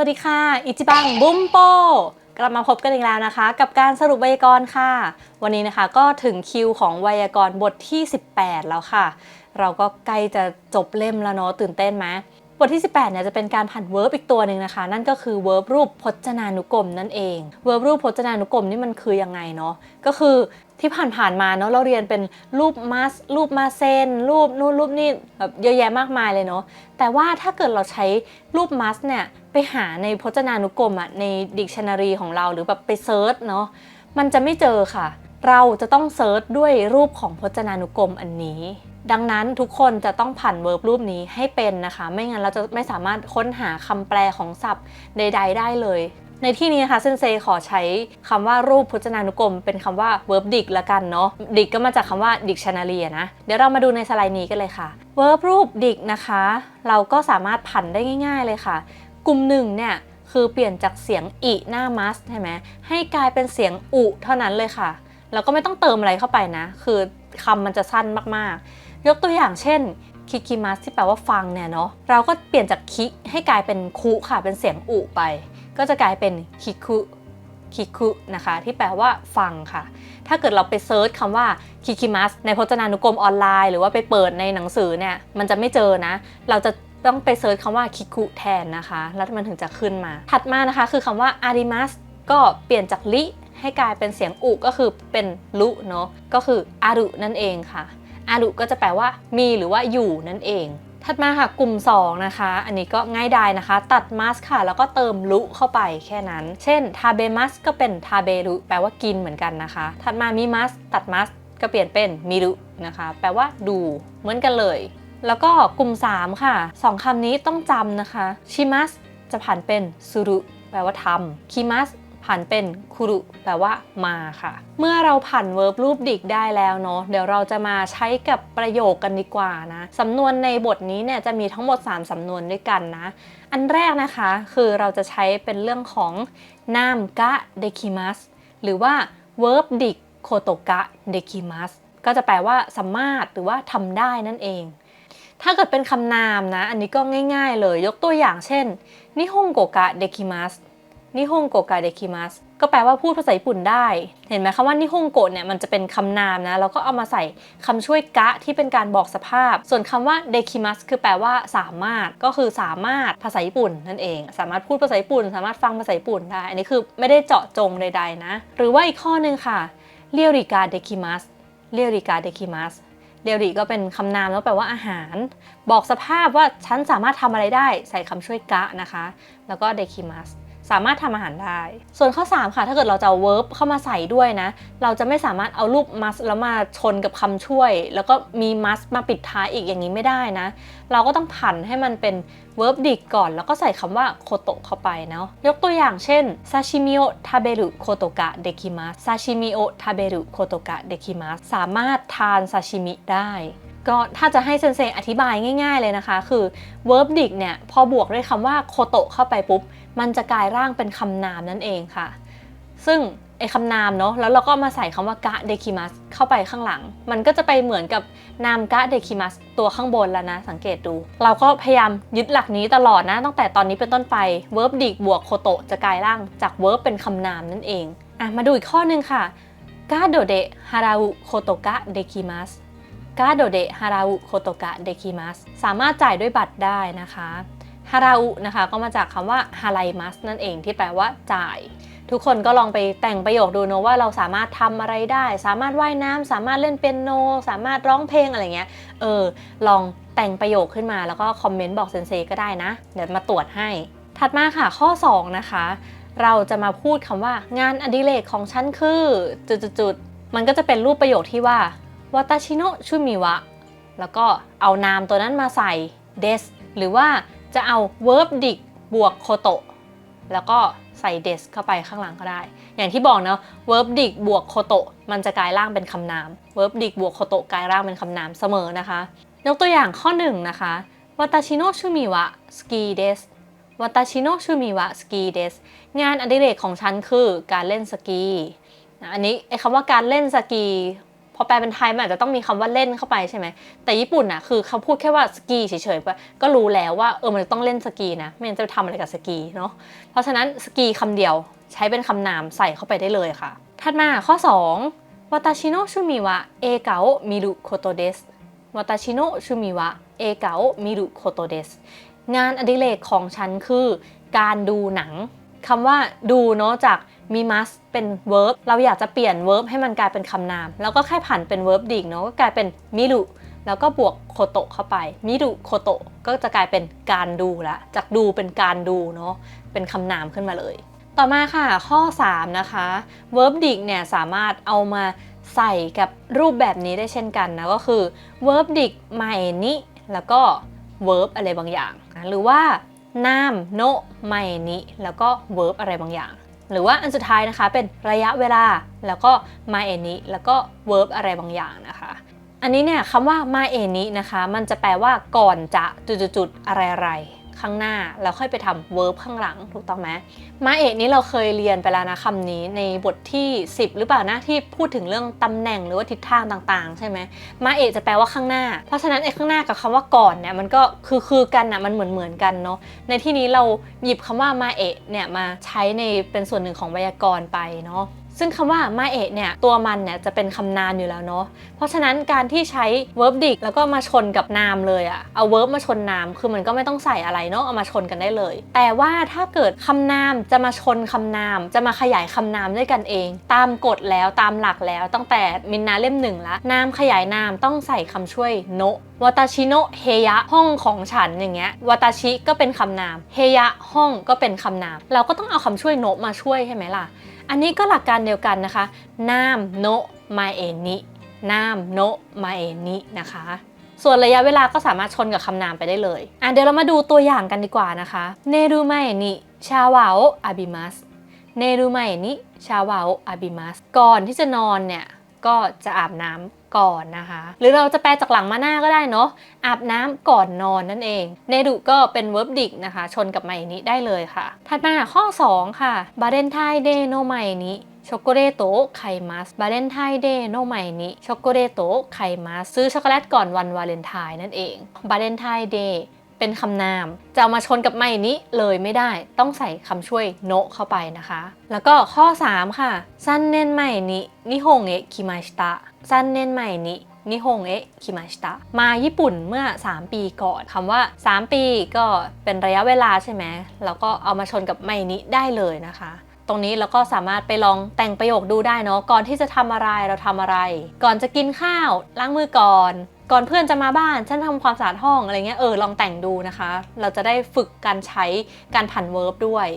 วัสดีค่ะ อิจิบังบุ้มโป กลับมาพบกันอีกแล้วนะคะ กับการสรุปไวยากรณ์ค่ะ วันนี้นะคะก็ถึงคิวของไวยากรณ์บทที่ 18 แล้วค่ะ เราก็ใกล้จะจบเล่มแล้วเนาะตื่นเต้นไหมบทที่ 18เนี่ยจะเป็นการผันเวิร์บอีกตัวหนึ่งนะคะ นั่นก็คือเวิร์บรูปพจนานุกรมนั่นเองเวิร์บรูปพจนานุกรมนี่มันคือยังไงเนาะก็คือที่ผ่านๆมาเนาะเราเรียนเป็นรูปมัสรูปมาเซนรูปนู่นรูปนี่แบบเยอะแยะมากมายเลยเนาะแต่ว่าถ้าเกิดเราใช้รูปมัสเนี่ย หาในพจนานุกรมอะในดิกชันนารีของเราหรือแบบไปเซิร์ชเนาะมันจะไม่เจอค่ะ เราจะต้องเซิร์ชด้วยรูปของพจนานุกรมอันนี้ ดังนั้นทุกคนจะต้องผันเวิร์บรูปนี้ให้เป็นนะคะ ไม่งั้นเราจะไม่สามารถค้นหาคำแปลของศัพท์ใด ๆ ได้เลย ในที่นี้นะคะเซนเซขอใช้คำว่ารูปพจนานุกรม เป็นคำว่า verb dic ละกันเนาะ dic ก็มาจากคำว่า dictionary นะ เดี๋ยวเรามาดูในสไลด์นี้กันเลยค่ะ verb รูป dic นะคะ เราก็สามารถผันได้ง่าย ๆ เลยค่ะ กลุ่มหนึ่งเนี่ยคือเปลี่ยนจากเสียงอิหน้า must ใช่ไหมให้กลายเป็นเสียงอุเท่านั้นเลยค่ะเราก็ไม่ต้องเติมอะไรเข้าไปนะ คือคำมันจะสั้นมากๆ ยกตัวอย่างเช่นคิคิมัสที่แปลว่าฟังเนี่ยเนาะเราก็เปลี่ยนจากคิให้กลายเป็นคุค่ะ เป็นเสียงอุไป ก็จะกลายเป็นคิคุคิคุนะคะ ที่แปลว่าฟังค่ะ ถ้าเกิดเราไปเซิร์ชคำว่าคิคิมัสในพจนานุกรมออนไลน์ หรือว่าไปเปิดในหนังสือเนี่ยมันจะไม่เจอนะ เราจะ ต้องไปเซิร์ชคำว่าคิคุแทนนะคะ แล้วมันถึงจะขึ้นมา ถัดมานะคะคือคำว่าอาริมัสก็เปลี่ยนจากลิให้กลายเป็นเสียงอุก็คือเป็นลุเนาะก็คืออารุนั่นเองค่ะ อารุก็จะแปลว่ามีหรือว่าอยู่นั่นเอง ถัดมาค่ะกลุ่ม 2 นะคะ อันนี้ก็ง่ายดายนะคะ ตัดมัสค่ะ แล้วก็เติมลุเข้าไปแค่นั้น เช่นทาเบมัสก็เป็นทาเบรุแปลว่ากินเหมือนกันนะคะ ถัดมามิมัสตัดมัสก็เปลี่ยนเป็นมิรุนะคะ แปลว่าดูเหมือนกันเลย แล้วก็กลุ่ม 3 ค่ะ 2คำนี้ต้องจำนะคะชิมัสจะผันเป็นสุรุแปลว่าทำคิมัสผันเป็นคุรุแปลว่ามาค่ะ เมื่อเราผันเวิร์บรูปดิกได้แล้วเนาะเดี๋ยวเราจะมาใช้กับประโยคกันดีกว่านะสำนวนในบทนี้เนี่ยจะมีทั้งหมด 3สำนวนด้วยกันนะ อันแรกนะคะคือเราจะใช้เป็นเรื่องของนามกะเดคิมัสหรือว่า verb ดิกโคโตกะเดคิมัสก็จะแปลว่าสามารถหรือว่าทำได้นั่นเอง ถ้าเกิดเป็นคำนามนะ อันนี้ก็ง่าย ๆ เลย ยกตัวอย่างเช่นนิฮงโกกะเดคิมัสนิฮงโกกะเดคิมัสก็แปลว่าพูดภาษาญี่ปุ่นได้ เห็นไหมคำว่านิฮงโกะเนี่ยมันจะเป็นคำนามนะ แล้วก็เอามาใส่คำช่วยกะที่เป็นการบอกสภาพ ส่วนคำว่าเดคิมัสคือแปลว่าสามารถ ก็คือสามารถภาษาญี่ปุ่นนั่นเอง สามารถพูดภาษาญี่ปุ่น สามารถฟังภาษาญี่ปุ่นได้ อันนี้คือไม่ได้เจาะจงใด ๆ นะ หรือว่าอีกข้อหนึ่งค่ะเรียริกาเดคิมัสเรียริกาเดคิมัส เรียวริก็เป็นคำนามแล้วแปลว่าอาหาร บอกสภาพว่าฉันสามารถทำอะไรได้ใส่คำช่วยกะนะคะ แล้วก็เดคิมัส สามารถทำอาหารได้ ส่วนข้อ 3 ค่ะ ถ้าเกิดเราจะเอา verb เข้ามาใส่ด้วยนะ เราจะไม่สามารถเอารูป must แล้วมาชนกับคำช่วย แล้วก็มี must มาปิดท้ายอีกอย่างนี้ไม่ได้นะ เราก็ต้องผันให้มันเป็น verb ดิกก่อน แล้วก็ใส่คำว่าโคโตะเข้าไปเนาะยกตัวอย่างเช่น sashimi o taberu kotoka dekimasu sashimi o taberu kotoka dekimasu สามารถทานซาชิมิได้ก็ถ้าจะให้เซนเซอธิบายง่าย ๆเลยนะคะ คือ verb dic เนี่ย พอบวกด้วยคำว่าโคโตะเข้าไปปุ๊บ มันจะกลายร่างเป็นคำนามนั่นเองค่ะ ซึ่งไอ้คำนามเนาะแล้วเราก็มาใส่คำว่ากะเดคิมัสเข้าไปข้างหลัง มันก็จะไปเหมือนกับนามกะเดคิมัสตัวข้างบนแล้วนะ สังเกตดู เราก็พยายามยึดหลักนี้ตลอดนะ ตั้งแต่ตอนนี้เป็นต้นไป verb dic บวกโคโตจะกลายร่างจาก verb เป็นคำนามนั่นเองอะมาดูอีกข้อหนึ่งค่ะกาโดเดฮาราอุโคโตกะเดคิมัสกาโดเดฮาราอุโคโตกะเดคิมัสสามารถจ่ายด้วยบัตรได้นะคะ ฮาราอุนะคะก็มาจากคำว่าฮาไลมัสนั่นเองที่แปลว่าจ่าย ทุกคนก็ลองไปแต่งประโยคดูเนอะว่าเราสามารถทำอะไรได้ สามารถว่ายน้ำสามารถเล่นเปียโน สามารถร้องเพลงอะไรเงี้ยเออลองแต่งประโยคขึ้นมาแล้วก็คอมเมนต์บอกเซนเซก็ได้นะ เดี๋ยวมาตรวจให้ ถัดมาค่ะข้อ 2 นะคะ เราจะมาพูดคำว่างานอดิเรกของฉันคือจุดๆมันก็จะเป็นรูปประโยคที่ว่าวาตาชิโนะชูมิวะแล้วก็เอานามตัวนั้นมาใส่ des หรือว่า จะเอา verb dic บวกโคโตะแล้วก็ใส่ des เข้าไปข้างหลังก็ได้ อย่างที่บอกเนาะ verb dic บวกโคโตะมันจะกลายร่างเป็นคำนาม verb dic บวกโคโตะกลายร่างเป็นคำนามเสมอนะคะ ยกตัวอย่างข้อหนึ่งนะคะวาตาชิโนะชูมิวะสกีเดสวาตาชิโนะชูมิวะสกีเดสงานอดิเรกของฉันคือการเล่นสกี อันนี้ไอ้คำว่าการเล่นสกี พอแปลเป็นไทยมันอาจจะต้องมีคำว่าเล่นเข้าไปใช่ไหม แต่ญี่ปุ่นอะคือเขาพูดแค่ว่าสกีเฉยๆก็รู้แล้วว่าเออมันต้องเล่นสกีนะไม่งั้นจะไปทำอะไรกับสกีเนาะ เพราะฉะนั้นสกีคำเดียวใช้เป็นคำนามใส่เข้าไปได้เลยค่ะ ถัดมาข้อ2วาตาชิโนชูมิวะเอเกามิรุโคโตเดสวาตาชิโนชูมิวะเอเกามิรุโคโตเดสงานอดิเรกของฉันคือ การดูหนังคำว่าดูเนาะจาก มีมัสเป็น verb เราอยากจะเปลี่ยน verb ให้มันกลายเป็นคำนาม แล้วก็แค่ผันเป็น verb ดิ่งเนาะก็กลายเป็นมิรุแล้วก็บวกโคโตะเข้าไป มิรุโคโตะก็จะกลายเป็นการดูละจากดูเป็นการดูเนาะเป็นคำนามขึ้นมาเลย ต่อมาค่ะข้อ 3 นะคะ verb ดิ่งเนี่ยสามารถเอามาใส่กับรูปแบบนี้ได้เช่นกันนะก็คือ verb ดิ่งมาเอนิแล้วก็ verb อะไรบางอย่าง หรือว่านามโนไมาเอนิแล้วก็ verb อะไรบางอย่าง หรือว่าอันสุดท้ายนะคะเป็นระยะเวลาแล้วก็มาเอนิแล้วก็ verb อะไรบางอย่างนะคะอันนี้เนี่ยคำว่ามาเอนินะคะ มันจะแปลว่าก่อนจะจุดๆๆอะไรๆ ข้างหน้า แล้วค่อยไปทำ verb ข้างหลังถูกต้องไหมมาเอะนี้เราเคยเรียนไปแล้วนะคำนี้ในบทที่ 10 หรือเปล่านะที่พูดถึงเรื่องตำแหน่งหรือว่าทิศทางต่างๆ ใช่ไหมมาเอะจะแปลว่าข้างหน้า เพราะฉะนั้นไอ้ข้างหน้ากับคำว่าก่อนเนี่ยมันก็คือคือกันนะมันเหมือนเหมือนกันเนาะในที่นี้เราหยิบคำว่ามาเอะเนี่ยมาใช้ในเป็นส่วนหนึ่งของไวยากรณ์ไปเนาะ ซึ่งคำว่ามาเอะเนี่ยตัวมันเนี่ยจะเป็นคำนามอยู่แล้วเนาะเพราะฉะนั้นการที่ใช้ verb ดิกแล้วก็มาชนกับนามเลยอะเอา verb มาชนนามคือมันก็ไม่ต้องใส่อะไรเนาะเอามาชนกันได้เลย แต่ว่าถ้าเกิดคำนามจะมาชนคำนาม จะมาขยายคำนามด้วยกันเอง ตามกฎแล้วตามหลักแล้วตั้งแต่มินนาเล่มหนึ่งละนามขยายนามต้องใส่คำช่วยโนะวาตาชิโนเฮยะห้องของฉันอย่างเงี้ยวาตาชิก็เป็นคำนามเฮยะห้องก็เป็นคำนาม เราก็ต้องเอาคำช่วยโนะมาช่วยใช่ไหมล่ะ อันนี้ก็หลักการเดียวกันนะคะนามโนมาเอนินามโนมาเอนินะคะ ส่วนระยะเวลาก็สามารถชนกับคำนามไปได้เลยอะเดี๋ยวเรามาดูตัวอย่างกันดีกว่านะคะเนรุมาเอนิชาวาโออาบิมัสเนรุมาเอนิชาวาโออาบิมัสก่อนที่จะนอนเนี่ย ก็จะอาบน้ำก่อนนะคะ หรือเราจะแปลจากหลังมาหน้าก็ได้เนาะอาบน้ำก่อนนอนนั่นเอง เนรุก็เป็น verb ดิกนะคะ ชนกับไมนี้ได้เลยค่ะถัดมาข้อ 2 ค่ะบาเลนไทน์เดโนไมนิช็อกโกแลตโตไคมัสบาเลนไทน์เดย์โนไมนิช็อกโกแลตโตไคมัสซื้อช็อกโกแลตก่อนวันวาเลนไทน์นั่นเองบาเลนไทน์เดย์ เป็นคำนาม จะเอามาชนกับไมนี้เลยไม่ได้ ต้องใส่คำช่วยโนะเข้าไปนะคะ แล้วก็ข้อ 3 ค่ะซันเน้นไมนินิฮงเอะคิมาชิตะซันเน้นไมนินิฮงเอะคิมาชิตะมาญี่ปุ่นเมื่อ 3 ปีก่อนคำว่า 3 ปีก็เป็นระยะเวลาใช่ไหมแล้วก็เอามาชนกับไมนิได้เลยนะคะตรงนี้เราก็สามารถไปลองแต่งประโยคดูได้เนาะก่อนที่จะทำอะไรเราทำอะไร ก่อนจะกินข้าวล้างมือก่อน ก่อนเพื่อนจะมาบ้านฉันทำความสะอาดห้องอะไรเงี้ยเออลองแต่งดูนะคะ เราจะได้ฝึกการใช้การผันเวิร์บด้วย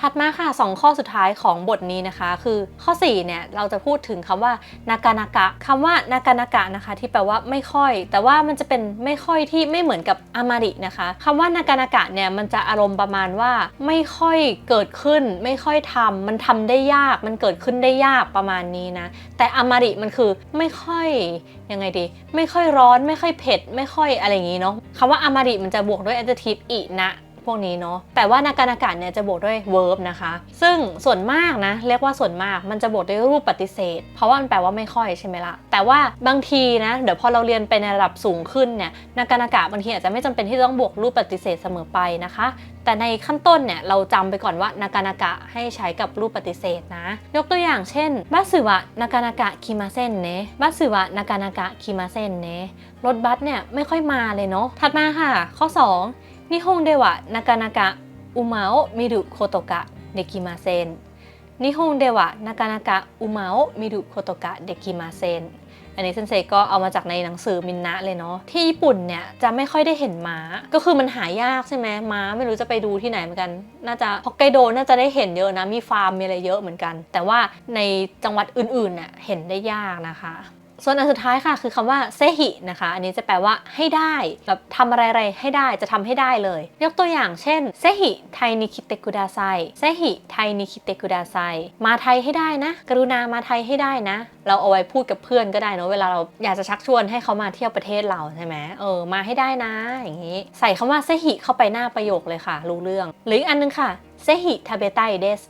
ถัดมาค่ะ 2 ข้อสุดท้ายของบทนี้นะคะ คือข้อ4เนี่ยเราจะพูดถึงคำว่านากานากะคำว่านากานากะนะคะ ที่แปลว่าไม่ค่อย แต่ว่ามันจะเป็นไม่ค่อยที่ไม่เหมือนกับอามารินะคะคำว่านากานากะเนี่ยมันจะอารมณ์ประมาณว่าไม่ค่อยเกิดขึ้น ไม่ค่อยทำมันทำได้ยาก มันเกิดขึ้นได้ยากประมาณนี้นะ แต่อามาริมันคือไม่ค่อยยังไงดี ไม่ค่อยร้อน ไม่ค่อยเผ็ด ไม่ค่อยอะไรอย่างนี้เนาะคำว่าอามาริมันจะบวกด้วย adjective อินะ วกนี้เนาะแต่ว่านากานากะเนี่ยจะบวกด้วย verb นะคะ ซึ่งส่วนมากนะ เรียกว่าส่วนมากมันจะบวกด้วยรูปปฏิเสธ เพราะว่ามันแปลว่าไม่ค่อยใช่ไหมละ่ะแต่ว่าบางทีนะเดี๋ยวพอเราเรียนไปในระดับสูงขึ้นเนี่ยนากานากะบางทีอาจจะไม่จำเป็นที่ต้องบวกรูปปฏิเสธเสมอไปนะคะ แต่ในขั้นต้นเนี่ยเราจำไปก่อนว่านากานากะให้ใช้กับรูปปฏิเสธนะ ยกตัวอย่างเช่นบัสึวะนากานากะคิมาเซนเนะบัสึวะนากานากะคิมาเซนเนะรถบัสเนี่ยไม่ค่อยมาเลยเนาะถัดมาค่ะ ข้อ 2 นิฮงเดวะนากานากะอุมาโอมิรุโคโตกะเดกิมาเซนนิฮงเดวะนากานากะอุมาโอมิรุโคโตกะเดกิมาเซนอันนี้เซนเซก็เอามาจากในหนังสือมินนะเลยเนาะที่ญี่ปุ่นเนี่ยจะไม่ค่อยได้เห็นม้า ก็คือมันหายากใช่ไหมม้าไม่รู้จะไปดูที่ไหนเหมือนกัน น่าจะฮอกไกโดน่าจะได้เห็นเยอะนะมีฟาร์มมีอะไรเยอะเหมือนกัน แต่ว่าในจังหวัดอื่นๆเนี่ยเห็นได้ยากนะคะ ส่วนอันสุดท้ายค่ะคือคำว่าเซฮินะคะ อันนี้จะแปลว่าให้ได้แบบทำอะไรๆให้ได้จะทำให้ได้เลย ยกตัวอย่างเช่นเซฮิไทนิคิเตกุดาไซเซฮิไทนิคิเตกุดาไซมาไทยให้ได้นะ กรุณามาไทยให้ได้นะ เราเอาไว้พูดกับเพื่อนก็ได้เนอะเวลาเราอยากจะชักชวนให้เขามาเที่ยวประเทศเราใช่ไหมเออมาให้ได้นะอย่างนี้ ใส่คำว่าเซฮิเข้าไปหน้าประโยคเลยค่ะ รู้เรื่อง หรืออีกอันนึงค่ะเซฮิทาเบไตเดส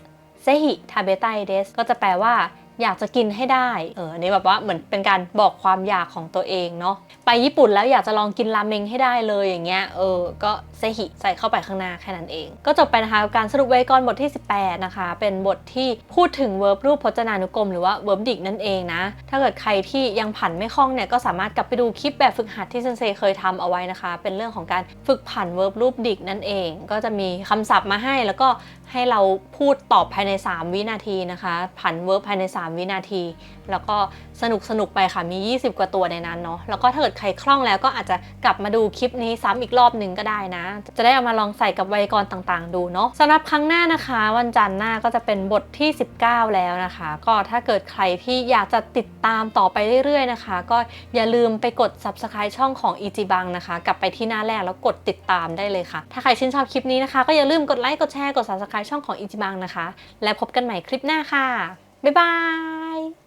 เซฮิทาเบไตเดสก็จะแปลว่า อยากจะกินให้ได้ เออนนี้แบบว่าเหมือนเป็นการบอกความอยากของตัวเองเนาะ ไปญี่ปุ่นแล้วอยากจะลองกินราเมงให้ได้เลยอย่างเงี้ย เออ ก็เซฮิใส่เข้าไปข้างหน้าแค่นั้นเอง ก็จบไปนะคะกับการสรุปไวยากรณ์บทที่ 18 นะคะ เป็นบทที่พูดถึงเวิร์บรูปพจนานุกรมหรือว่าเวิร์บดิกนั่นเองนะ ถ้าเกิดใครที่ยังผันไม่คล่องเนี่ย ก็สามารถกลับไปดูคลิปแบบฝึกหัดที่เซนเซเคยทำเอาไว้นะคะ เป็นเรื่องของการฝึกผันเวิร์บรูปดิกนั่นเอง ก็จะมีคำศัพท์มาให้แล้วก็ให้เราพูดตอบภายใน 3 วินาทีนะคะ ผันเวิร์บภายใน 3วินาที แล้วก็สนุกสนุกไปค่ะมี 20 กว่าตัวในนั้นเนาะแล้วก็ถ้าเกิดใครคล่องแล้วก็อาจจะกลับมาดูคลิปนี้ซ้ำอีกรอบหนึ่งก็ได้นะ จะได้เอามาลองใส่กับไวยากรณ์ต่างๆ ดูเนาะสำหรับครั้งหน้านะคะ วันจันทร์หน้าก็จะเป็นบทที่ 19 แล้วนะคะ ก็ถ้าเกิดใครที่อยากจะติดตามต่อไปเรื่อยๆนะคะ ก็อย่าลืมไปกด subscribe ช่องของ e g b a n g นะคะ กลับไปที่หน้าแรกแล้วกดติดตามได้เลยค่ะ ถ้าใครชื่นชอบคลิปนี้นะคะ ก็อย่าลืมกดไลค์กดแชร์กด subscribe ช่องของ e g b a n g นะคะ และพบกันใหม่คลิปหน้าค่ะ บ๊ายบาย